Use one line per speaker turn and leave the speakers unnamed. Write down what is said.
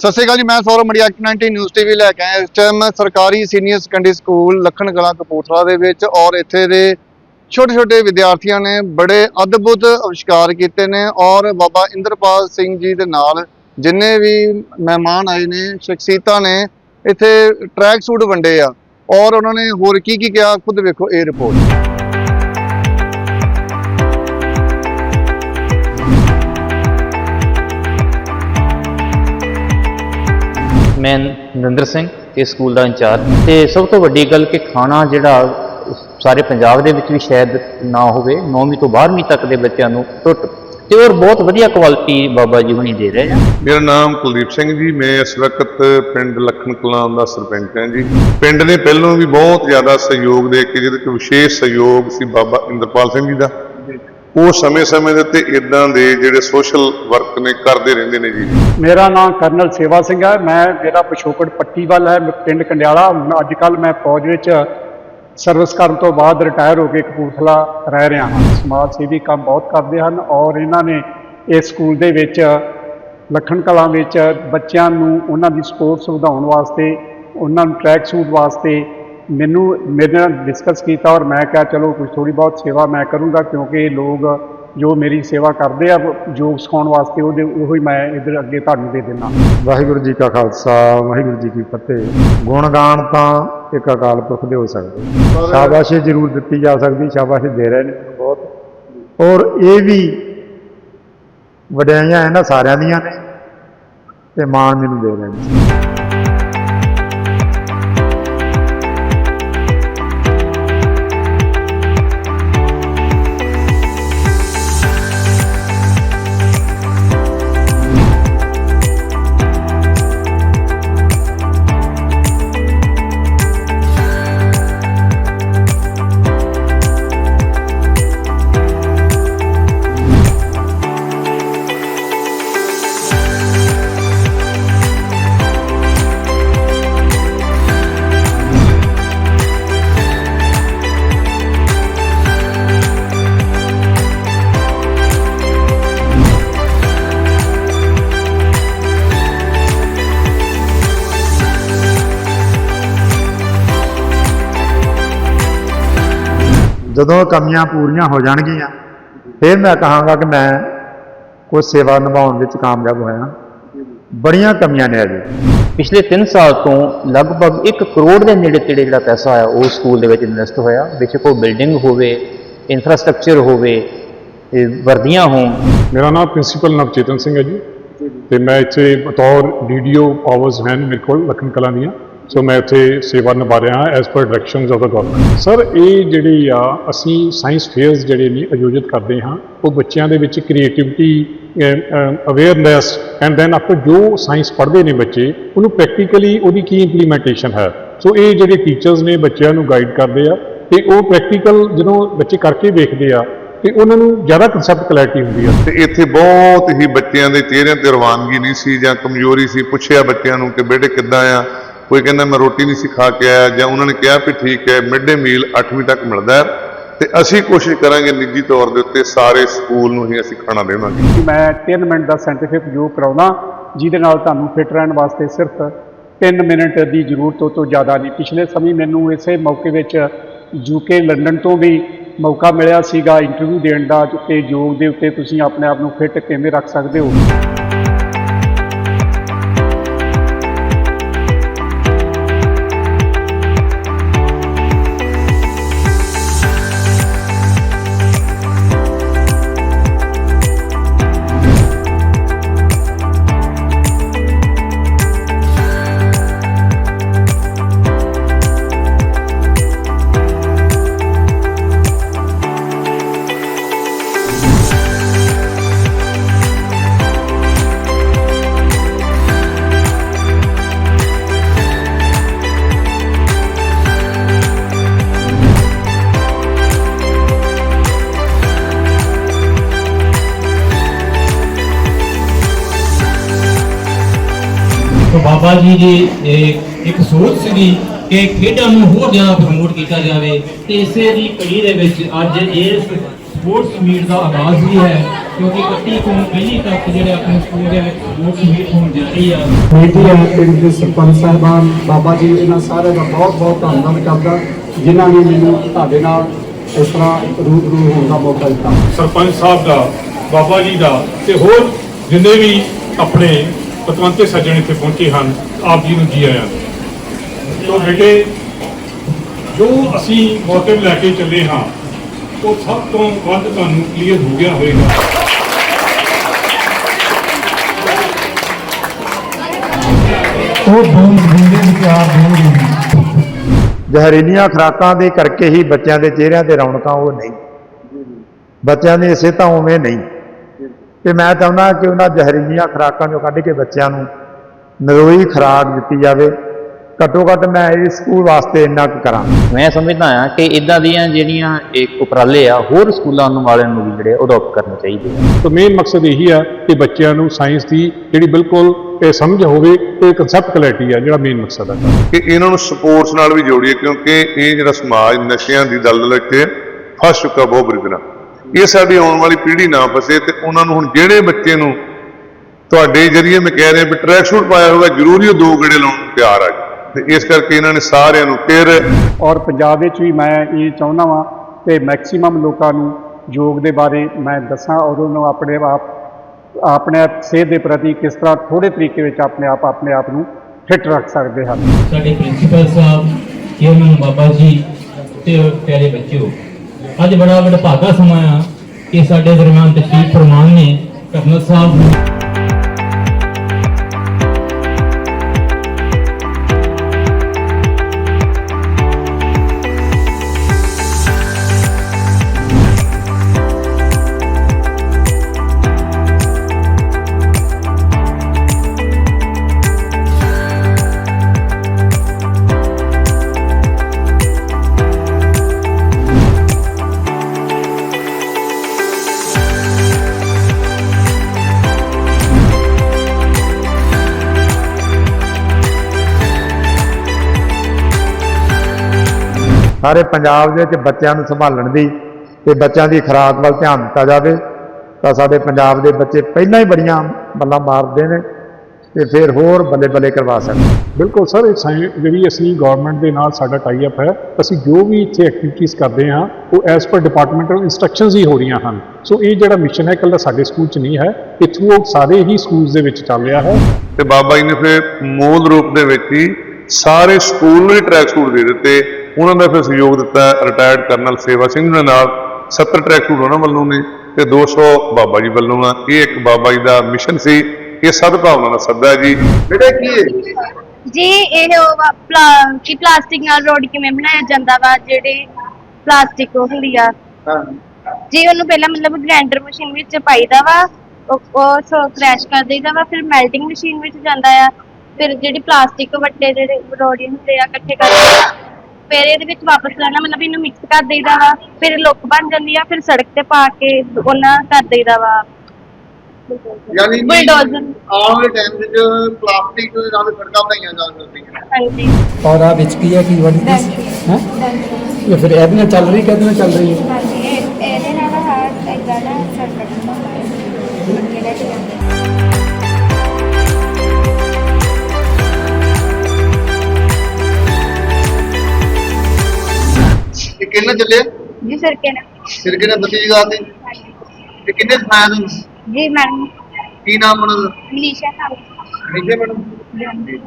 ਸਤਿ ਸ਼੍ਰੀ ਅਕਾਲ ਜੀ, ਮੈਂ Saurav ਮੜੀਆ 90 news TV ਲੈ ਕੇ ਆਇਆ। ਇਸ ਟਾਈਮ ਸਰਕਾਰੀ senior secondary school Lakhan Kalan Kapurthala ਦੇ ਵਿੱਚ ਔਰ ਇੱਥੇ ਦੇ ਛੋਟੇ ਛੋਟੇ ਵਿਦਿਆਰਥੀਆਂ ਨੇ ਬੜੇ ਅਦਭੁਤ ਅਵਿਸ਼ਕਾਰ ਕੀਤੇ ਨੇ ਔਰ ਬਾਬਾ ਇੰਦਰਪਾਲ ਸਿੰਘ ਜੀ ਦੇ ਨਾਲ ਜਿੰਨੇ ਵੀ ਮਹਿਮਾਨ ਆਏ ਨੇ, ਸ਼ਖਸੀਅਤਾਂ ਨੇ, ਇੱਥੇ ਟਰੈਕ ਸੂਟ ਵੰਡੇ ਆ। ਔਰ ਉਹਨਾਂ ਨੇ ਹੋਰ ਕੀ ਕੀ ਕਿਹਾ, ਖੁਦ ਵੇਖੋ ਇਹ ਰਿਪੋਰਟ
ਮੈਂ ਨਰਿੰਦਰ ਸਿੰਘ ਇਸ ਸਕੂਲ ਦਾ ਇੰਚਾਰਜ। ਤੇ ਸਭ ਤੋਂ ਵੱਡੀ ਗੱਲ ਕਿ ਖਾਣਾ ਜਿਹੜਾ ਸਾਰੇ ਪੰਜਾਬ ਦੇ ਵਿੱਚ ਵੀ ਸ਼ਾਇਦ ਨਾ ਹੋਵੇ 9ਵੀਂ ਤੋਂ 12ਵੀਂ ਤੱਕ ਦੇ ਬੱਚਿਆਂ ਨੂੰ ਟੁੱਟ। ਤੇ ਹੋਰ ਬਹੁਤ ਵਧੀਆ ਕੁਆਲਿਟੀ ਬਾਬਾ ਜੀ ਹੁਣੀ ਦੇ ਰਹੇ ਆ।
ਮੇਰਾ ਨਾਮ ਕੁਲਦੀਪ ਸਿੰਘ ਜੀ, ਮੈਂ ਇਸ ਵਕਤ ਪਿੰਡ ਲੱਖਣ ਕਲਾਂ ਦਾ ਸਰਪੰਚ ਹਾਂ ਜੀ। ਪਿੰਡ ਨੇ ਪਹਿਲੋਂ ਵੀ ਬਹੁਤ ਜ਼ਿਆਦਾ ਸਹਿਯੋਗ ਦੇ ਕੇ, ਜਿਹਦੇ ਵਿੱਚ ਵਿਸ਼ੇਸ਼ ਸਹਿਯੋਗ ਸੀ ਬਾਬਾ ਇੰਦਰਪਾਲ ਸਿੰਘ ਜੀ ਦਾ। ਉਹ ਸਮੇਂ-ਸਮੇਂ ਦੇ ਉੱਤੇ ਇਦਾਂ ਦੇ ਜਿਹੜੇ ਸੋਸ਼ਲ ਵਰਕ ਨੇ ਕਰਦੇ ਰਹਿੰਦੇ ਨੇ ਜੀ।
ਮੇਰਾ ਨਾਮ ਕਰਨਲ ਸੇਵਾ ਸਿੰਘ ਹੈ। ਮੈਂ ਮੇਰਾ ਪਿਛੋਕੜ ਪੱਟੀ ਵੱਲ ਹੈ ਪਿੰਡ ਕੰਡਿਆਲਾ। ਹੁਣ ਅੱਜ ਕੱਲ ਮੈਂ ਫੌਜ ਵਿੱਚ ਸਰਵਿਸ ਕਰਨ ਤੋਂ ਬਾਅਦ ਰਿਟਾਇਰ ਹੋ ਕੇ ਕਪੂਰਥਲਾ ਰਹਿ ਰਿਹਾ ਹਾਂ। ਸਮਾਜ ਸੇਵੀ ਕੰਮ ਬਹੁਤ ਕਰਦੇ ਹਨ ਔਰ ਇਹਨਾਂ ਨੇ ਇਸ ਸਕੂਲ ਦੇ ਵਿੱਚ, ਲੱਖਣ ਕਲਾਂ ਵਿੱਚ ਬੱਚਿਆਂ ਨੂੰ ਉਹਨਾਂ ਦੀ ਸਪੋਰਟਸ ਵਧਾਉਣ ਵਾਸਤੇ, ਉਹਨਾਂ ਨੂੰ ਟਰੈਕ ਸੂਟ ਵਾਸਤੇ ਮੈਨੂੰ, ਮੇਰੇ ਨਾਲ ਡਿਸਕਸ ਕੀਤਾ ਔਰ ਮੈਂ ਕਿਹਾ, ਚਲੋ ਕੁਝ ਥੋੜੀ ਬਹੁਤ ਸੇਵਾ ਮੈਂ ਕਰੂੰਗਾ ਕਿਉਂਕਿ ਇਹ ਲੋਕ ਜੋ ਮੇਰੀ ਸੇਵਾ ਕਰਦੇ ਆ ਯੋਗ ਸਿਖਾਉਣ ਵਾਸਤੇ ਉਹਦੇ, ਉਹੀ ਮੈਂ ਇਧਰ ਅੱਗੇ ਤੁਹਾਨੂੰ ਦੇ ਦਿੰਦਾ।
ਵਾਹਿਗੁਰੂ ਜੀ ਕਾ ਖਾਲਸਾ, ਵਾਹਿਗੁਰੂ ਜੀ ਕੀ ਫਤਿਹ। ਗੁਣਗਾਨ ਤਾਂ ਇੱਕ ਅਕਾਲ ਪੁਰਖ ਦੇ ਹੋ ਸਕਦੇ। ਸ਼ਾਬਾਸ਼ੇ ਜ਼ਰੂਰ ਦਿੱਤੀ ਜਾ ਸਕਦੀ, ਸ਼ਾਬਾਸ਼ੇ ਦੇ ਰਹੇ ਨੇ ਮੈਨੂੰ ਬਹੁਤ। ਔਰ ਇਹ ਵੀ ਵਡਿਆਈਆਂ ਇਹਨਾਂ ਸਾਰਿਆਂ ਦੀਆਂ ਨੇ ਤੇ ਮਾਣ ਮੈਨੂੰ ਦੇ ਰਹੇ ਨੇ। ਜਦੋਂ ਕਮੀਆਂ ਪੂਰੀਆਂ ਹੋ ਜਾਣਗੀਆਂ ਫਿਰ ਮੈਂ ਕਹਾਂਗਾ ਕਿ ਮੈਂ ਕੋਈ ਸੇਵਾ ਨਿਭਾਉਣ ਵਿੱਚ ਕਾਮਯਾਬ ਹੋਇਆ। ਬੜੀਆਂ ਕਮੀਆਂ ਨੇ ਅਜੇ
ਪਿਛਲੇ 3 ਸਾਲ ਤੋਂ ਲਗਭਗ 1 ਕਰੋੜ ਦੇ ਨੇੜੇ ਤੇੜੇ ਜਿਹੜਾ ਪੈਸਾ ਆਇਆ ਉਹ ਸਕੂਲ ਦੇ ਵਿੱਚ ਇਨਵੈਸਟ ਹੋਇਆ। ਬੇਸ਼ੱਕ ਉਹ ਬਿਲਡਿੰਗ ਹੋਵੇ ਇਨਫਰਾਸਟ੍ਰਕਚਰ ਹੋਵੇ ਵਰਦੀਆਂ ਹੋਣ।
ਮੇਰਾ ਨਾਮ ਪ੍ਰਿੰਸੀਪਲ ਨਵਚੇਤਨ ਸਿੰਘ ਹੈ ਜੀ। ਤੇ ਮੈਂ ਇੱਥੇ ਬਤੌਰ ਡੀਡੀਓ ਪਾਵਰਸ ਹਨ ਮੇਰੇ ਕੋਲ ਲਖਨ ਕਲਾਂ ਦੀਆਂ। ਸੋ ਮੈਂ ਇੱਥੇ ਸੇਵਾ ਨਿਭਾ ਰਿਹਾ ਹਾਂ as per directions of the government sir ਇਹ ਜਿਹੜੀ ਆ, ਅਸੀਂ ਸਾਇੰਸ ਫੇਅਰਸ ਜਿਹੜੇ ਨੇ ਆਯੋਜਿਤ ਕਰਦੇ ਹਾਂ, ਉਹ ਬੱਚਿਆਂ ਦੇ ਵਿੱਚ ਕ੍ਰੀਏਟੀਵਿਟੀ ਅਵੇਅਰਨੈਸ ਐਂਡ ਦੈਨ ਆਪਰ ਜੋ ਸਾਇੰਸ ਪੜ੍ਹਦੇ ਨੇ ਬੱਚੇ, ਉਹਨੂੰ ਪ੍ਰੈਕਟੀਕਲੀ ਉਹਦੀ ਕੀ ਇੰਪਲੀਮੈਂਟੇਸ਼ਨ ਹੈ? ਸੋ ਇਹ ਜਿਹੜੇ ਟੀਚਰਸ ਨੇ ਬੱਚਿਆਂ ਨੂੰ ਗਾਈਡ ਕਰਦੇ ਆ, ਤੇ ਉਹ ਪ੍ਰੈਕਟੀਕਲ ਜਦੋਂ ਬੱਚੇ ਕਰਕੇ ਵੇਖਦੇ ਆ, ਤੇ ਉਹਨਾਂ ਨੂੰ ਜ਼ਿਆਦਾ ਕਨਸੈਪਟ ਕਲੈਰਿਟੀ ਹੁੰਦੀ ਆ।
ਤੇ ਇੱਥੇ ਬਹੁਤ ਹੀ ਬੱਚਿਆਂ ਦੇ ਚਿਹਰਿਆਂ ਤੇ ਰਵਾਨਗੀ ਨਹੀਂ ਸੀ ਜਾਂ ਕਮਜ਼ੋਰੀ ਸੀ, ਪੁੱਛਿਆ ਬੱਚਿਆਂ ਨੂੰ ਕਿ ਬੇਟੇ ਕਿੱਦਾਂ ਆ? ਕੋਈ ਕਹਿੰਦਾ ਮੈਂ ਰੋਟੀ ਨਹੀਂ ਸਿਖਾ ਕੇ ਆਇਆ ਜਾਂ ਉਹਨਾਂ ਨੇ ਕਿਹਾ ਵੀ ਠੀਕ ਹੈ, ਮਿਡ ਡੇ ਮੀਲ 8ਵੀਂ ਤੱਕ ਮਿਲਦਾ ਹੈ ਤੇ ਅਸੀਂ ਕੋਸ਼ਿਸ਼ ਕਰਾਂਗੇ ਨਿੱਜੀ ਤੌਰ ਦੇ ਉੱਤੇ ਸਾਰੇ ਸਕੂਲ ਨੂੰ ਹੀ ਅਸੀਂ ਖਾਣਾ ਦੇਵਾਂਗੇ।
ਮੈਂ 3 ਮਿੰਟ ਦਾ ਸਾਇੰਟੀਫਿਕ ਯੋਗ ਕਰਾਉਣਾ ਜਿਹਦੇ ਨਾਲ ਤੁਹਾਨੂੰ ਫਿਟ ਰਹਿਣ ਵਾਸਤੇ ਸਿਰਫ 3 ਮਿੰਟ ਦੀ ਜ਼ਰੂਰਤ ਤੋਂ ਜ਼ਿਆਦਾ ਨਹੀਂ। ਪਿਛਲੇ ਸਮੇਂ ਮੈਨੂੰ ਇਸੇ ਮੌਕੇ ਵਿੱਚ ਯੂਕੇ ਲੰਡਨ ਤੋਂ ਵੀ ਮੌਕਾ ਮਿਲਿਆ ਸੀਗਾ ਇੰਟਰਵਿਊ ਦੇਣ ਦਾ, ਤੇ ਯੋਗ ਦੇ ਉੱਤੇ ਤੁਸੀਂ ਆਪਣੇ ਆਪ ਨੂੰ ਫਿਟ ਕਿਵੇਂ ਰੱਖ ਸਕਦੇ ਹੋ?
ਜੀ ਦੀ ਇੱਕ ਸੋਚ ਸੀਗੀ ਕਿ ਖੇਡਾਂ ਨੂੰ ਹੋਰ ਜ਼ਿਆਦਾ ਪ੍ਰਮੋਟ ਕੀਤਾ ਜਾਵੇ ਤੇ ਇਸੇ ਦੀ ਕੜੀ ਦੇ ਵਿੱਚ ਅੱਜ ਇਸ ਸਪੋਰਟਸ ਮੀਟ ਦਾ ਆਗਾਜ਼ ਵੀ ਹੈ ਕਿਉਂਕਿ 31 ਤੋਂ ਪਹਿਲੀ ਤੱਕ ਜਿਹੜੇ ਆਪਣੇ ਸਕੂਲ ਦੇ ਵਿੱਚ ਸਪੋਰਟਸ ਮੀਟ ਹੋਣ ਜਾ ਰਹੀ ਆ।
ਹੈ ਪਿੰਡ ਦੇ ਸਰਪੰਚ ਸਾਹਿਬਾਨ ਬਾਬਾ ਜੀ ਇਹਨਾਂ ਸਾਰਿਆਂ ਦਾ ਬਹੁਤ ਬਹੁਤ ਧੰਨਵਾਦ ਕਰਦਾ ਜਿਨ੍ਹਾਂ ਨੇ ਮੈਨੂੰ ਤੁਹਾਡੇ ਨਾਲ ਇਸ ਤਰ੍ਹਾਂ ਰੂਬਰੂ ਹੋਣ ਦਾ ਮੌਕਾ ਦਿੱਤਾ।
ਸਰਪੰਚ ਸਾਹਿਬ ਦਾ ਬਾਬਾ ਜੀ ਦਾ ਤੇ ਹੋਰ ਜਿੰਨੇ ਵੀ ਆਪਣੇ ਪਤਵੰਤੇ ਸੱਜਣ ਇੱਥੇ ਪਹੁੰਚੇ ਹਨ ਆਪ ਜੀ ਨੂੰ ਜੀ ਆਇਆਂ ਤੋਂ ਬੇਟੇ ਜੋ ਅਸੀਂ ਮੋਟਿਵ ਲੈ ਕੇ ਚੱਲੇ ਹਾਂ ਉਹ ਸਭ ਤੋਂ ਵੱਧ ਤੁਹਾਨੂੰ ਕਲੀਅਰ ਹੋ ਗਿਆ ਹੋਵੇਗਾ।
ਉਹ ਬੂੰਦ ਬੂੰਦੇ ਵਿਚਾਰ ਦੇਣਗੇ
ਜ਼ਹਿਰੀਲੀਆਂ ਖੁਰਾਕਾਂ ਦੇ ਕਰਕੇ ਹੀ ਬੱਚਿਆਂ ਦੇ ਚਿਹਰਿਆਂ ਤੇ ਰੌਣਕਾਂ ਉਹ ਨਹੀਂ। ਬੱਚਿਆਂ ਦੀ ਸਿਹਤਾਂ ਉਵੇਂ ਨਹੀਂ। ਤੇ ਮੈਂ ਚਾਹੁੰਦਾ ਕਿ ਉਹਨਾਂ ਜ਼ਹਿਰੀਲੀਆਂ ਖੁਰਾਕਾਂ ਨੂੰ ਕੱਢ ਕੇ ਬੱਚਿਆਂ ਨੂੰ ਨਰੋਈ ਖੁਰਾਕ ਦਿੱਤੀ ਜਾਵੇ। ਘੱਟੋ ਘੱਟ ਮੈਂ ਇਸ ਸਕੂਲ ਵਾਸਤੇ ਇੰਨਾ ਕੁ ਕਰਾਂ।
ਮੈਂ ਸਮਝਦਾ ਹਾਂ ਕਿ ਇਦਾਂ ਦੀਆਂ ਜਿਹੜੀਆਂ ਇੱਕ ਉਪਰਾਲੇ ਆ ਹੋਰ ਸਕੂਲਾਂ ਨੂੰ ਵਾਲਿਆਂ ਨੂੰ ਵੀ ਜਿਹੜੇ ਅਡਾਪਟ ਕਰਨੇ ਚਾਹੀਦੇ ਆ।
ਤਾਂ ਮੇਨ ਮਕਸਦ ਇਹੀ ਆ ਕਿ ਬੱਚਿਆਂ ਨੂੰ ਸਾਇੰਸ ਦੀ ਜਿਹੜੀ ਬਿਲਕੁਲ ਇਹ ਸਮਝ ਹੋਵੇ ਤੇ ਕਨਸੈਪਟ ਕਲੈਰਿਟੀ ਆ ਜਿਹੜਾ ਮੇਨ ਮਕਸਦ ਹੈ
ਕਿ ਇਹਨਾਂ ਨੂੰ ਸਪੋਰਟਸ ਨਾਲ ਵੀ ਜੋੜੀਏ ਕਿਉਂਕਿ ਇਹ ਜਿਹੜਾ ਸਮਾਜ ਨਸ਼ਿਆਂ ਦੀ ਦਲਦਲ ਵਿੱਚ ਫਸ ਚੁੱਕਾ ਬਹੁਤ ਬੁਰੀ ਤਰ੍ਹਾਂ ਇਹ ਸਾਡੀ ਆਉਣ ਵਾਲੀ ਪੀੜ੍ਹੀ ਨਾ ਫਸੇ ਤੇ ਉਹਨਾਂ ਨੂੰ ਹੁਣ ਜਿਹੜੇ ਬੱਚੇ ਨੂੰ ਤੁਹਾਡੇ ਜਰੀਏ ਮੈਂ ਕਹਿ ਰਿਹਾ ਵੀ ਟਰੈਕ ਸੂਟ ਪਾਇਆ ਹੋਗਾ ਜ਼ਰੂਰੀ ਉਹ ਦੋ ਗੇੜੇ ਲਾਉਣ ਨੂੰ ਤਿਆਰ ਆ ਜੀ। ਤੇ ਇਸ ਕਰਕੇ ਇਹਨਾਂ ਨੇ ਸਾਰਿਆਂ ਨੂੰ ਫਿਰ
ਔਰ ਪੰਜਾਬ ਵਿੱਚ ਵੀ ਮੈਂ ਇਹ ਚਾਹੁੰਦਾ ਵਾਂ ਕਿ ਮੈਕਸਿਮਮ ਲੋਕਾਂ ਨੂੰ ਯੋਗ ਦੇ ਬਾਰੇ ਮੈਂ ਦੱਸਾਂ ਔਰ ਉਹਨੂੰ ਆਪਣੇ ਆਪ ਆਪਣੇ ਆਪ ਸਿਹਤ ਦੇ ਪ੍ਰਤੀ ਕਿਸ ਤਰ੍ਹਾਂ ਥੋੜੇ ਤਰੀਕੇ ਵਿੱਚ ਆਪਣੇ ਆਪ ਆਪਣੇ ਆਪ ਨੂੰ ਫਿੱਟ ਰੱਖ ਸਕਦੇ ਹਨ।
ਸਾਡੇ ਪ੍ਰਿੰਸੀਪਲ ਸਾਹਿਬ ਚੇਅਰਮੈਨ ਬਾਬਾ ਜੀ ਤੇ ਪਿਆਰੇ ਬੱਚਿਓ ਅੱਜ ਬੜਾ ਵਡਭਾਗਾ ਸਮਾਂ ਆ ਕਿ ਸਾਡੇ ਦਰਮਿਆਨ ਤਸ਼ਰੀਫ ਫਰਮਾਨ ਨੇ ਕਰਨਲ ਸਾਹਿਬ
ਸਾਰੇ ਪੰਜਾਬ ਦੇ ਵਿੱਚ ਬੱਚਿਆਂ ਨੂੰ ਸੰਭਾਲਣ ਦੀ ਤੇ ਬੱਚਿਆਂ ਦੀ ਖੁਰਾਕ ਵੱਲ ਧਿਆਨ ਦਿੱਤਾ ਜਾਵੇ ਤਾਂ ਸਾਡੇ ਪੰਜਾਬ ਦੇ ਬੱਚੇ ਪਹਿਲਾਂ ਹੀ ਬੜੀਆਂ ਬੱਲਾਂ ਮਾਰਦੇ ਨੇ ਤੇ ਫਿਰ ਹੋਰ ਬੱਲੇ ਬੱਲੇ ਕਰਵਾ ਸਕਦੇ
ਬਿਲਕੁਲ ਸਰ ਇਹ ਜਿਹੜੀ ਅਸੀਂ ਗਵਰਨਮੈਂਟ ਦੇ ਨਾਲ ਸਾਡਾ ਟਾਈ ਅਪ ਹੈ ਅਸੀਂ ਜੋ ਵੀ ਇੱਥੇ ਐਕਟੀਵਿਟੀਜ਼ ਕਰਦੇ ਹਾਂ ਉਹ ਐਸ ਪਰ ਡਿਪਾਰਟਮੈਂਟਲ ਇਨਸਟਰਕਸ਼ਨਸ ਹੀ ਹੋ ਰਹੀਆਂ ਹਨ। ਸੋ ਇਹ ਜਿਹੜਾ ਮਿਸ਼ਨ ਹੈ ਇਕੱਲਾ ਸਾਡੇ ਸਕੂਲ 'ਚ ਨਹੀਂ ਹੈ ਇਹ ਥਰੂ ਸਾਰੇ ਹੀ ਸਕੂਲਸ ਦੇ ਵਿੱਚ ਚੱਲ ਰਿਹਾ ਹੈ।
ਤੇ ਬਾਬਾ ਜੀ ਨੇ ਫਿਰ ਮੂਲ ਰੂਪ ਦੇ ਵਿੱਚ ਹੀ ਸਾਰੇ ਸਕੂਲ ਨੂੰ ਹੀ ਟਰੈਕ ਸੂਟ ਦੇ ਦਿੱਤੇ। ਉਹਨਾਂ ਦਾ ਫਿਰ ਸਹਿਯੋਗ ਦਿੱਤਾ ਰਿਟਾਇਰਡ ਕਰਨਲ ਸੇਵਾ ਸਿੰਘ ਦੇ ਨਾਲ 70 ਟਰੈਕ ਸੂਟ ਉਹਨਾਂ ਵੱਲੋਂ ਨੇ ਤੇ 200 ਬਾਬਾ ਜੀ ਵੱਲੋਂ ਆ। ਇਹ ਇੱਕ ਬਾਬਾ ਜੀ ਦਾ ਮਿਸ਼ਨ ਸੀ ਇਹ ਸਦਭਾਵਨਾ ਦਾ ਸੱਦਾ ਜੀ।
ਬੇਟੇ ਕੀ ਹੈ?
ਜੀ ਇਹ ਕਿ ਪਲਾਸਟਿਕ ਨਾਲ ਰੋਡ ਕਿਵੇਂ ਬਣਾਇਆ ਜਾਂਦਾ ਵਾ ਜਿਹੜੀ ਪਲਾਸਟਿਕ ਉਹ ਹੁੰਦੀ ਆ।
ਹਾਂ।
ਜੀ ਉਹਨੂੰ ਪਹਿਲਾਂ ਮਤਲਬ ਗ੍ਰਾਈਂਡਰ ਮਸ਼ੀਨ ਵਿੱਚ ਪਾਈਦਾ ਵਾ ਉਹ- ਸੋ ਕ੍ਰੈਸ਼ ਕਰ ਦੇਈਦਾ ਵਾ ਫਿਰ ਮੈਲਟਿੰਗ ਮਸ਼ੀਨ ਵਿੱਚ ਜਾਂਦਾ ਆ। ਫਿਰ ਜਿਹੜੀ ਪਲਾਸਟਿਕ ਵੱਡੇ ਜਿਹੜੇ ਰੋੜੀ ਹੁੰਦੇ ਆ ਇਕੱਠੇ ਕਰਕੇ ਫਿਰ ਇਹਦੇ ਵਿੱਚ ਵਾਪਸ ਲੈਣਾ ਮਤਲਬ ਇਹਨੂੰ ਮਿਕਸ ਕਰ ਦੇਈਦਾ ਵਾ ਫਿਰ ਲੁੱਕ ਬਣ ਜਾਂਦੀ ਆ ਫਿਰ ਸੜਕ ਤੇ ਪਾ ਕੇ ਉਹਨਾਂ ਕਰ ਦੇਈਦਾ ਵਾ।
ਯਾਨੀ ਕਿ
ਬੁਲਡੋਜ਼ਰ
ਆਉਣ ਵਾਲੇ ਟਾਈਮ ਵਿੱਚ ਪਲਾਸਟਿਕ ਨਾਲ ਸੜਕਾਂ ਬਣਾਈਆਂ ਜਾ ਸਕਦੀਆਂ
ਹਾਂਜੀ।
ਔਰ ਆ ਵਿੱਚ ਕੀ ਹੈ ਕੀ ਵਰਡ ਹੈ? ਇਹ ਫਿਰ ਇਹਦੇ ਨਾਲ ਚੱਲ ਰਹੀ ਕਿਹਦੇ ਨਾਲ ਚੱਲ ਰਹੀ ਹੈ?
ਹਾਂਜੀ ਇਹ- ਇਹਦੇ ਨਾਲ ਹਾਰਟ ਏਦਾਂ ਨਾ। ਸਰਕਟ ਅੱਗੇ ਲੈ ਕੇ
ਕਿੰਨੇ ਚੱਲੇ
ਜੀ ਸਰ ਕਿੰਨੇ
ਸਰ ਕਿੰਨੇ ਦੱਸੀ ਜੀ ਗੱਲ ਤੇ ਕਿੰਨੇ ਸਿਖਾਇਆ ਤੁਹਾਨੂੰ
ਜੀ ਮੈਡਮ
ਕੀ ਨਾਮ ਉਹਨਾਂ ਦਾ
ਨਾਮ ਸਾਹਿਬ
ਨਿਸ਼ੇ ਮੈਡਮ ਜੀ